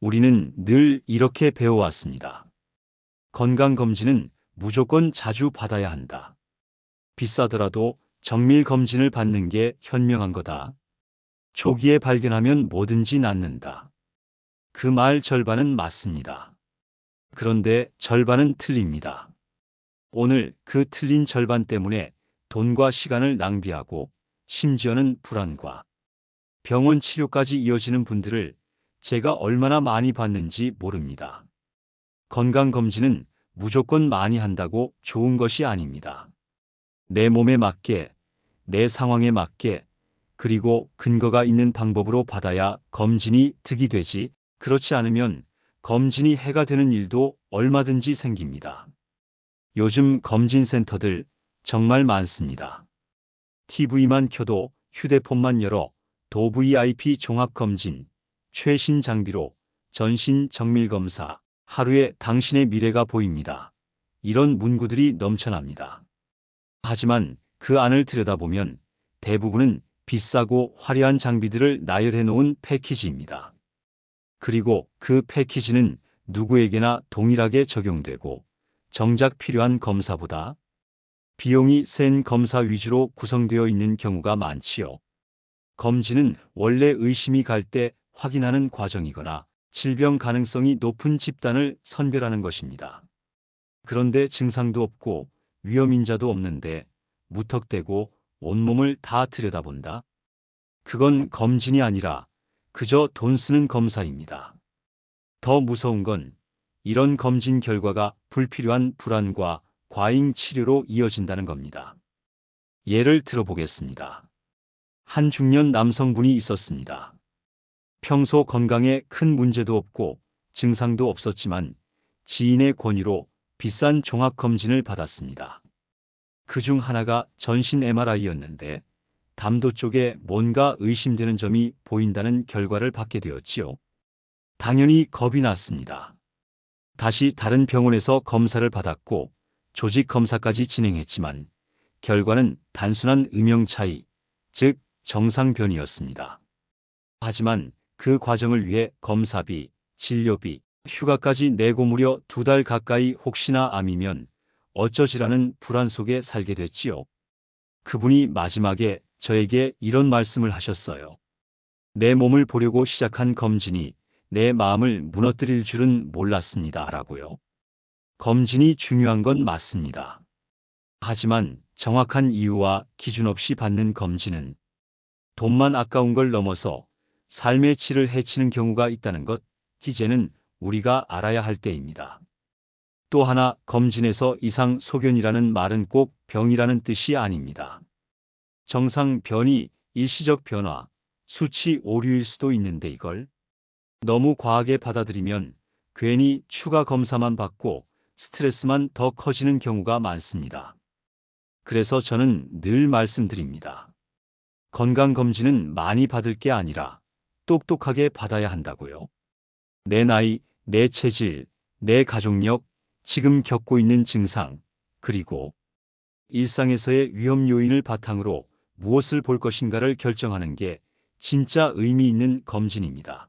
우리는 늘 이렇게 배워왔습니다. 건강검진은 무조건 자주 받아야 한다. 비싸더라도 정밀검진을 받는 게 현명한 거다. 조기에 발견하면 뭐든지 낫는다. 그 말 절반은 맞습니다. 그런데 절반은 틀립니다. 오늘 그 틀린 절반 때문에 돈과 시간을 낭비하고 심지어는 불안과 병원 치료까지 이어지는 분들을 제가 얼마나 많이 봤는지 모릅니다. 건강검진은 무조건 많이 한다고 좋은 것이 아닙니다. 내 몸에 맞게, 내 상황에 맞게, 그리고 근거가 있는 방법으로 받아야 검진이 득이 되지, 그렇지 않으면 검진이 해가 되는 일도 얼마든지 생깁니다. 요즘 검진센터들 정말 많습니다. TV만 켜도 휴대폰만 열어 도 VIP 종합검진, 최신 장비로 전신 정밀검사, 하루에 당신의 미래가 보입니다. 이런 문구들이 넘쳐납니다. 하지만 그 안을 들여다보면 대부분은 비싸고 화려한 장비들을 나열해 놓은 패키지입니다. 그리고 그 패키지는 누구에게나 동일하게 적용되고 정작 필요한 검사보다 비용이 센 검사 위주로 구성되어 있는 경우가 많지요. 검진은 원래 의심이 갈 때 확인하는 과정이거나 질병 가능성이 높은 집단을 선별하는 것입니다. 그런데 증상도 없고 위험인자도 없는데 무턱대고 온몸을 다 들여다본다? 그건 검진이 아니라 그저 돈 쓰는 검사입니다. 더 무서운 건 이런 검진 결과가 불필요한 불안과 과잉 치료로 이어진다는 겁니다. 예를 들어보겠습니다. 한 중년 남성분이 있었습니다. 평소 건강에 큰 문제도 없고 증상도 없었지만 지인의 권유로 비싼 종합검진을 받았습니다. 그 중 하나가 전신 MRI였는데 담도 쪽에 뭔가 의심되는 점이 보인다는 결과를 받게 되었지요. 당연히 겁이 났습니다. 다시 다른 병원에서 검사를 받았고 조직 검사까지 진행했지만 결과는 단순한 음영 차이, 즉 정상변이었습니다. 하지만 그 과정을 위해 검사비, 진료비, 휴가까지 내고 무려 두 달 가까이 혹시나 암이면 어쩌지라는 불안 속에 살게 됐지요. 그분이 마지막에 저에게 이런 말씀을 하셨어요. 내 몸을 보려고 시작한 검진이 내 마음을 무너뜨릴 줄은 몰랐습니다. 라고요. 검진이 중요한 건 맞습니다. 하지만 정확한 이유와 기준 없이 받는 검진은 돈만 아까운 걸 넘어서 삶의 질을 해치는 경우가 있다는 것, 이제는 우리가 알아야 할 때입니다. 또 하나 검진에서 이상 소견이라는 말은 꼭 병이라는 뜻이 아닙니다. 정상 변이 일시적 변화, 수치 오류일 수도 있는데 이걸 너무 과하게 받아들이면 괜히 추가 검사만 받고 스트레스만 더 커지는 경우가 많습니다. 그래서 저는 늘 말씀드립니다. 건강검진은 많이 받을 게 아니라 똑똑하게 받아야 한다고요. 내 나이, 내 체질, 내 가족력, 지금 겪고 있는 증상, 그리고 일상에서의 위험 요인을 바탕으로 무엇을 볼 것인가를 결정하는 게 진짜 의미 있는 검진입니다.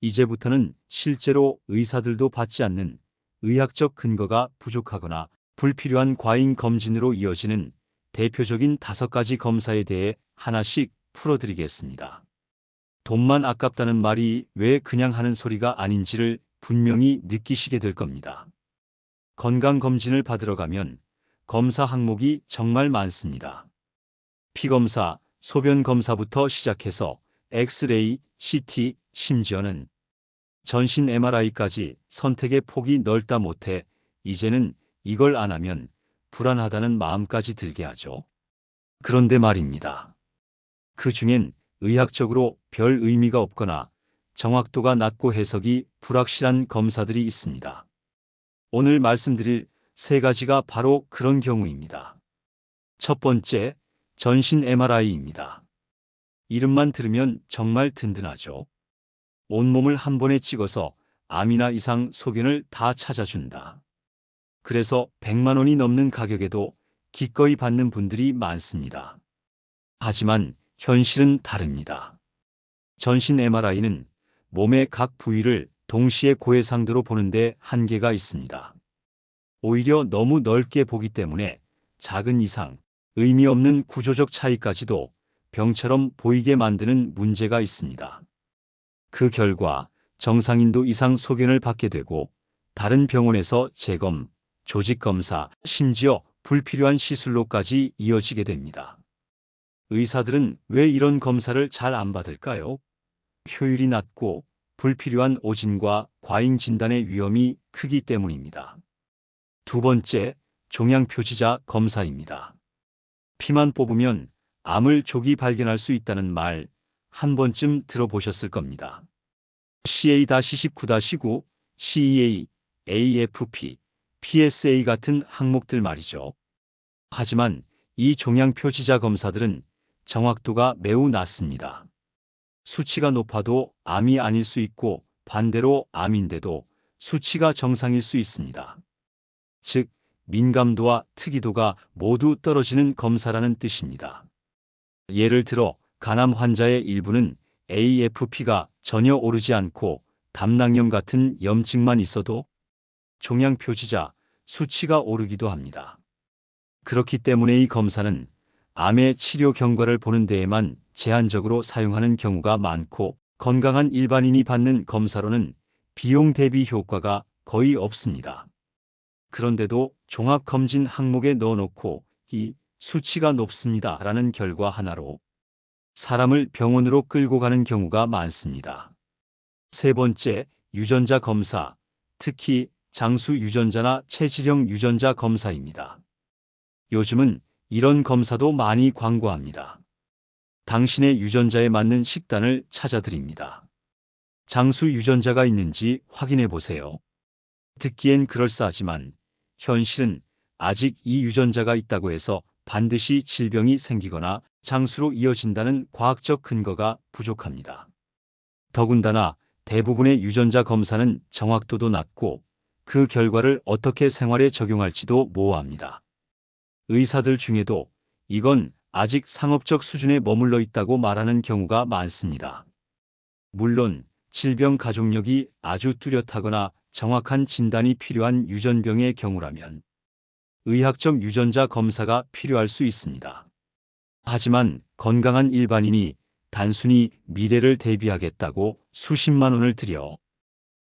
이제부터는 실제로 의사들도 받지 않는 의학적 근거가 부족하거나 불필요한 과잉 검진으로 이어지는 대표적인 다섯 가지 검사에 대해 하나씩 풀어드리겠습니다. 돈만 아깝다는 말이 왜 그냥 하는 소리가 아닌지를 분명히 느끼시게 될 겁니다. 건강검진을 받으러 가면 검사 항목이 정말 많습니다. 피검사, 소변검사부터 시작해서 엑스레이, CT, 심지어는 전신 MRI까지 선택의 폭이 넓다 못해 이제는 이걸 안 하면 불안하다는 마음까지 들게 하죠. 그런데 말입니다. 그 중엔 의학적으로 별 의미가 없거나 정확도가 낮고 해석이 불확실한 검사들이 있습니다. 오늘 말씀드릴 세 가지가 바로 그런 경우입니다. 첫 번째, 전신 MRI입니다. 이름만 들으면 정말 든든하죠. 온몸을 한 번에 찍어서 암이나 이상 소견을 다 찾아준다. 그래서 100만 원이 넘는 가격에도 기꺼이 받는 분들이 많습니다. 하지만 현실은 다릅니다. 전신 MRI는 몸의 각 부위를 동시에 고해상도로 보는데 한계가 있습니다. 오히려 너무 넓게 보기 때문에 작은 이상, 의미 없는 구조적 차이까지도 병처럼 보이게 만드는 문제가 있습니다. 그 결과 정상인도 이상 소견을 받게 되고 다른 병원에서 재검, 조직 검사, 심지어 불필요한 시술로까지 이어지게 됩니다. 의사들은 왜 이런 검사를 잘 안 받을까요? 효율이 낮고 불필요한 오진과 과잉 진단의 위험이 크기 때문입니다. 두 번째, 종양 표지자 검사입니다. 피만 뽑으면 암을 조기 발견할 수 있다는 말 한 번쯤 들어보셨을 겁니다. CA-19-9, CEA, AFP, PSA 같은 항목들 말이죠. 하지만 이 종양 표지자 검사들은 정확도가 매우 낮습니다. 수치가 높아도 암이 아닐 수 있고 반대로 암인데도 수치가 정상일 수 있습니다. 즉, 민감도와 특이도가 모두 떨어지는 검사라는 뜻입니다. 예를 들어 간암 환자의 일부는 AFP가 전혀 오르지 않고 담낭염 같은 염증만 있어도 종양 표지자 수치가 오르기도 합니다. 그렇기 때문에 이 검사는 암의 치료 경과를 보는 데에만 제한적으로 사용하는 경우가 많고 건강한 일반인이 받는 검사로는 비용 대비 효과가 거의 없습니다. 그런데도 종합검진 항목에 넣어놓고 이 수치가 높습니다. 라는 결과 하나로 사람을 병원으로 끌고 가는 경우가 많습니다. 세 번째, 유전자 검사, 특히 장수 유전자나 체질형 유전자 검사입니다. 요즘은 이런 검사도 많이 광고합니다. 당신의 유전자에 맞는 식단을 찾아드립니다. 장수 유전자가 있는지 확인해 보세요. 듣기엔 그럴싸하지만 현실은 아직 이 유전자가 있다고 해서 반드시 질병이 생기거나 장수로 이어진다는 과학적 근거가 부족합니다. 더군다나 대부분의 유전자 검사는 정확도도 낮고 그 결과를 어떻게 생활에 적용할지도 모호합니다. 의사들 중에도 이건 아직 상업적 수준에 머물러 있다고 말하는 경우가 많습니다. 물론 질병 가족력이 아주 뚜렷하거나 정확한 진단이 필요한 유전병의 경우라면 의학적 유전자 검사가 필요할 수 있습니다. 하지만 건강한 일반인이 단순히 미래를 대비하겠다고 수십만 원을 들여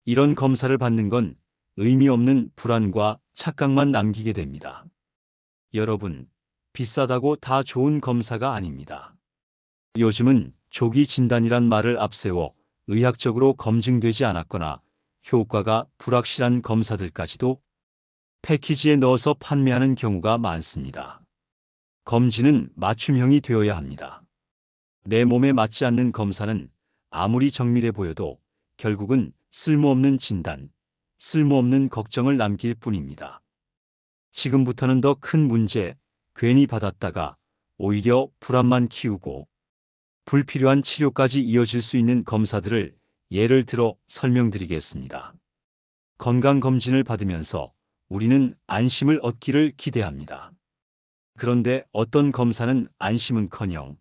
이런 검사를 받는 건 의미 없는 불안과 착각만 남기게 됩니다. 여러분, 비싸다고 다 좋은 검사가 아닙니다. 요즘은 조기 진단이란 말을 앞세워 의학적으로 검증되지 않았거나 효과가 불확실한 검사들까지도 패키지에 넣어서 판매하는 경우가 많습니다. 검진은 맞춤형이 되어야 합니다. 내 몸에 맞지 않는 검사는 아무리 정밀해 보여도 결국은 쓸모없는 진단, 쓸모없는 걱정을 남길 뿐입니다. 지금부터는 더 큰 문제, 괜히 받았다가 오히려 불안만 키우고 불필요한 치료까지 이어질 수 있는 검사들을 예를 들어 설명드리겠습니다. 건강검진을 받으면서 우리는 안심을 얻기를 기대합니다. 그런데 어떤 검사는 안심은커녕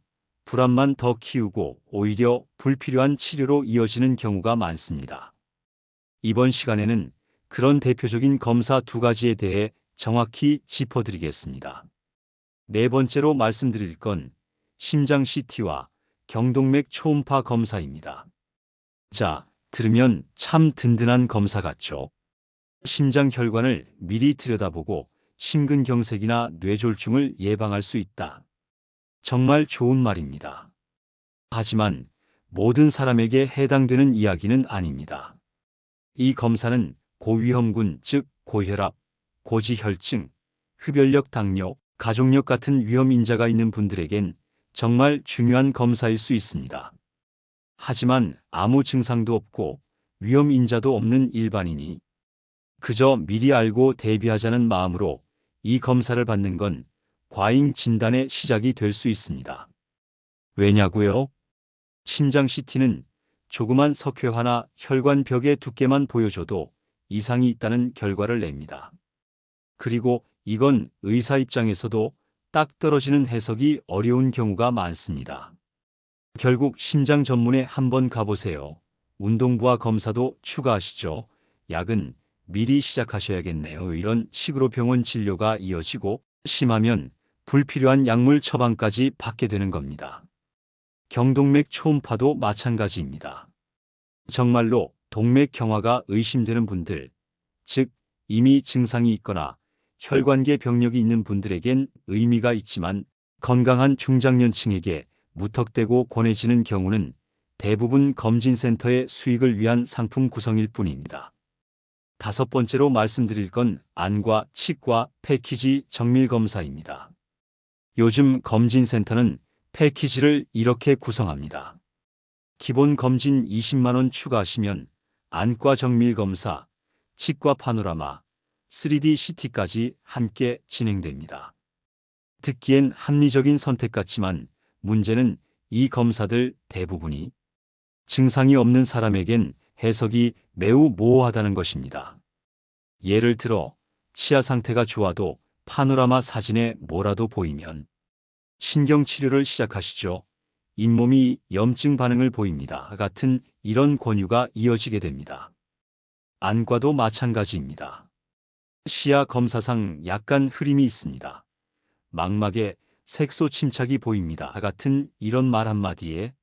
불안만 더 키우고 오히려 불필요한 치료로 이어지는 경우가 많습니다. 이번 시간에는 그런 대표적인 검사 두 가지에 대해 정확히 짚어드리겠습니다. 네 번째로 말씀드릴 건 심장 CT와 경동맥 초음파 검사입니다. 자, 들으면 참 든든한 검사 같죠? 심장 혈관을 미리 들여다보고 심근경색이나 뇌졸중을 예방할 수 있다. 정말 좋은 말입니다. 하지만 모든 사람에게 해당되는 이야기는 아닙니다. 이 검사는 고위험군 즉 고혈압, 고지혈증, 흡연력 당뇨, 가족력 같은 위험 인자가 있는 분들에겐 정말 중요한 검사일 수 있습니다. 하지만 아무 증상도 없고 위험 인자도 없는 일반인이 그저 미리 알고 대비하자는 마음으로 이 검사를 받는 건 과잉 진단의 시작이 될 수 있습니다. 왜냐고요? 심장 CT는 조그만 석회화나 혈관 벽의 두께만 보여줘도 이상이 있다는 결과를 냅니다. 그리고 이건 의사 입장에서도 딱 떨어지는 해석이 어려운 경우가 많습니다. 결국 심장 전문에 한번 가보세요. 운동부와 검사도 추가하시죠. 약은 미리 시작하셔야겠네요. 이런 식으로 병원 진료가 이어지고 심하면 불필요한 약물 처방까지 받게 되는 겁니다. 경동맥 초음파도 마찬가지입니다. 정말로 동맥 경화가 의심되는 분들, 즉 이미 증상이 있거나 혈관계 병력이 있는 분들에겐 의미가 있지만 건강한 중장년층에게 무턱대고 권해지는 경우는 대부분 검진센터의 수익을 위한 상품 구성일 뿐입니다. 다섯 번째로 말씀드릴 건 안과 치과 패키지 정밀 검사입니다. 요즘 검진센터는 패키지를 이렇게 구성합니다. 기본 검진 20만원 추가하시면 안과 정밀 검사, 치과 파노라마, 3D CT까지 함께 진행됩니다. 듣기엔 합리적인 선택 같지만 문제는 이 검사들 대부분이 증상이 없는 사람에겐 해석이 매우 모호하다는 것입니다. 예를 들어 치아 상태가 좋아도 파노라마 사진에 뭐라도 보이면 신경치료를 시작하시죠. 잇몸이 염증 반응을 보입니다. 같은 이런 권유가 이어지게 됩니다. 안과도 마찬가지입니다. 시야 검사상 약간 흐림이 있습니다. 망막에 색소 침착이 보입니다. 같은 이런 말 한마디에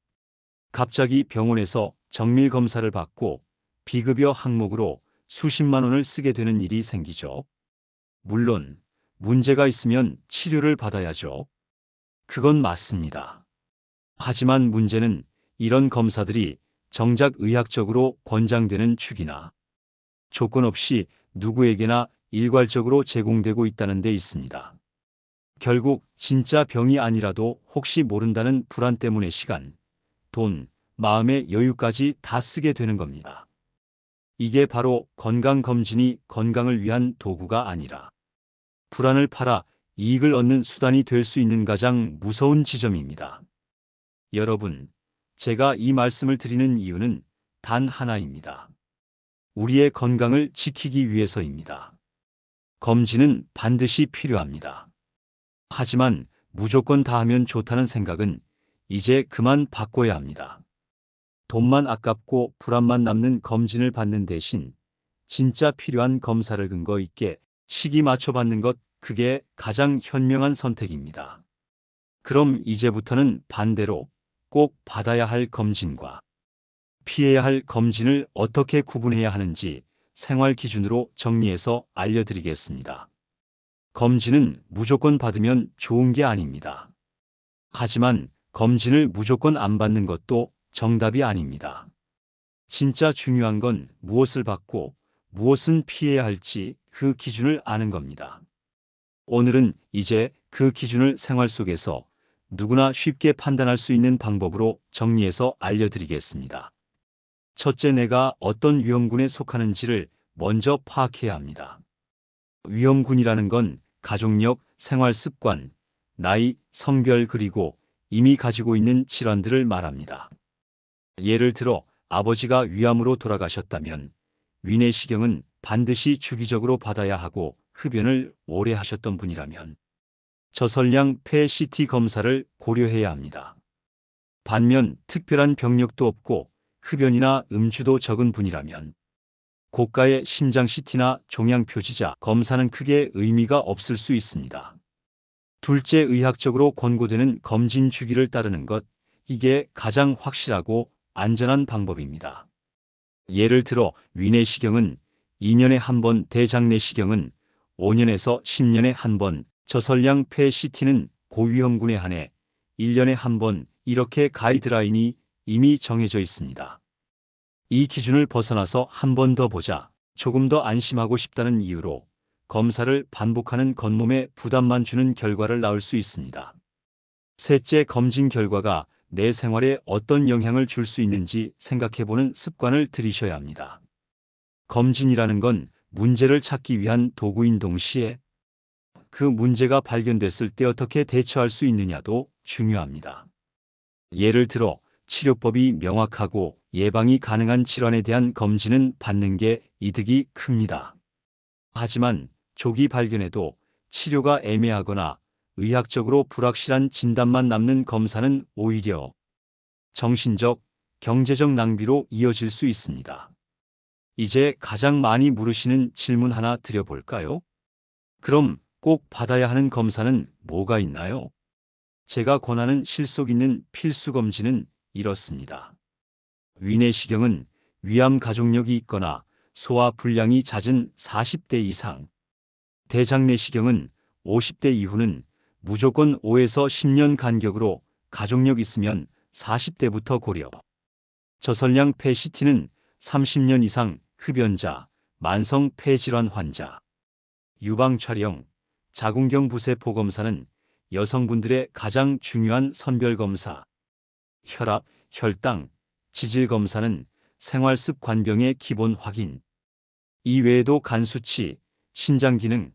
갑자기 병원에서 정밀 검사를 받고 비급여 항목으로 수십만 원을 쓰게 되는 일이 생기죠. 물론 문제가 있으면 치료를 받아야죠. 그건 맞습니다. 하지만 문제는 이런 검사들이 정작 의학적으로 권장되는 축이나 조건 없이 누구에게나 일괄적으로 제공되고 있다는 데 있습니다. 결국 진짜 병이 아니라도 혹시 모른다는 불안 때문에 시간, 돈, 마음의 여유까지 다 쓰게 되는 겁니다. 이게 바로 건강검진이 건강을 위한 도구가 아니라 불안을 팔아 이익을 얻는 수단이 될 수 있는 가장 무서운 지점입니다. 여러분, 제가 이 말씀을 드리는 이유는 단 하나입니다. 우리의 건강을 지키기 위해서입니다. 검진은 반드시 필요합니다. 하지만 무조건 다 하면 좋다는 생각은 이제 그만 바꿔야 합니다. 돈만 아깝고 불안만 남는 검진을 받는 대신 진짜 필요한 검사를 근거 있게 시기 맞춰 받는 것 그게 가장 현명한 선택입니다. 그럼 이제부터는 반대로 꼭 받아야 할 검진과 피해야 할 검진을 어떻게 구분해야 하는지 생활 기준으로 정리해서 알려드리겠습니다. 검진은 무조건 받으면 좋은 게 아닙니다. 하지만 검진을 무조건 안 받는 것도 정답이 아닙니다. 진짜 중요한 건 무엇을 받고 무엇은 피해야 할지 그 기준을 아는 겁니다. 오늘은 이제 그 기준을 생활 속에서 누구나 쉽게 판단할 수 있는 방법으로 정리해서 알려드리겠습니다. 첫째, 내가 어떤 위험군에 속하는지를 먼저 파악해야 합니다. 위험군이라는 건 가족력, 생활 습관, 나이, 성별 그리고 이미 가지고 있는 질환들을 말합니다. 예를 들어 아버지가 위암으로 돌아가셨다면 위내시경은 반드시 주기적으로 받아야 하고 흡연을 오래 하셨던 분이라면 저설량 폐 CT 검사를 고려해야 합니다. 반면 특별한 병력도 없고 흡연이나 음주도 적은 분이라면 고가의 심장 CT나 종양 표지자 검사는 크게 의미가 없을 수 있습니다. 둘째 의학적으로 권고되는 검진 주기를 따르는 것, 이게 가장 확실하고 안전한 방법입니다. 예를 들어 위내시경은 2년에 한 번, 대장내시경은 5년에서 10년에 한 번, 저설량 폐 CT는 고위험군에 한해 1년에 한 번 이렇게 가이드라인이 이미 정해져 있습니다. 이 기준을 벗어나서 한 번 더 보자, 조금 더 안심하고 싶다는 이유로 검사를 반복하는 겉몸에 부담만 주는 결과를 낳을 수 있습니다. 셋째 검진 결과가 내 생활에 어떤 영향을 줄 수 있는지 생각해보는 습관을 들이셔야 합니다. 검진이라는 건 문제를 찾기 위한 도구인 동시에 그 문제가 발견됐을 때 어떻게 대처할 수 있느냐도 중요합니다. 예를 들어 치료법이 명확하고 예방이 가능한 질환에 대한 검진은 받는 게 이득이 큽니다. 하지만 조기 발견에도 치료가 애매하거나 의학적으로 불확실한 진단만 남는 검사는 오히려 정신적, 경제적 낭비로 이어질 수 있습니다. 이제 가장 많이 물으시는 질문 하나 드려볼까요? 그럼 꼭 받아야 하는 검사는 뭐가 있나요? 제가 권하는 실속 있는 필수 검진은 이렇습니다. 위내시경은 위암 가족력이 있거나 소화 불량이 잦은 40대 이상, 대장내시경은 50대 이후는 무조건 5에서 10년 간격으로 가족력 있으면 40대부터 고려. 저설량 폐CT는 30년 이상 흡연자, 만성 폐질환 환자, 유방 촬영, 자궁경 부세포 검사는 여성분들의 가장 중요한 선별 검사. 혈압, 혈당, 지질 검사는 생활 습 관병의 기본 확인. 이 외에도 간 수치, 신장 기능,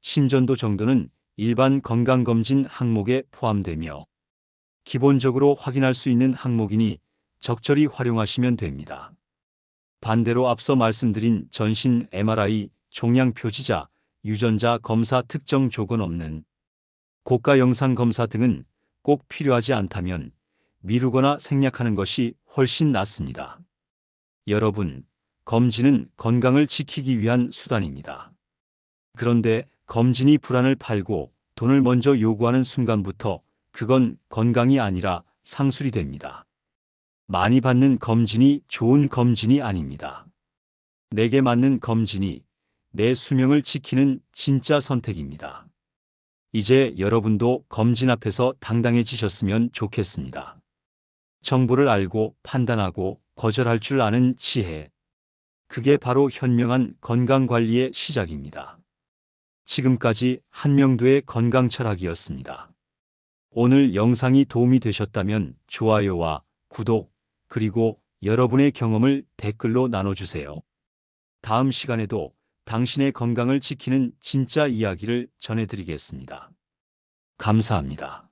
심전도 정도는 일반 건강검진 항목에 포함되며 기본적으로 확인할 수 있는 항목이니 적절히 활용하시면 됩니다. 반대로 앞서 말씀드린 전신 MRI, 종양 표지자, 유전자 검사 특정 조건 없는 고가 영상 검사 등은 꼭 필요하지 않다면 미루거나 생략하는 것이 훨씬 낫습니다. 여러분, 검진은 건강을 지키기 위한 수단입니다. 그런데 검진이 불안을 팔고 돈을 먼저 요구하는 순간부터 그건 건강이 아니라 상술이 됩니다. 많이 받는 검진이 좋은 검진이 아닙니다. 내게 맞는 검진이 내 수명을 지키는 진짜 선택입니다. 이제 여러분도 검진 앞에서 당당해지셨으면 좋겠습니다. 정보를 알고 판단하고 거절할 줄 아는 지혜. 그게 바로 현명한 건강관리의 시작입니다. 지금까지 한명도의 건강 철학이었습니다. 오늘 영상이 도움이 되셨다면 좋아요와 구독, 그리고 여러분의 경험을 댓글로 나눠주세요. 다음 시간에도 당신의 건강을 지키는 진짜 이야기를 전해드리겠습니다. 감사합니다.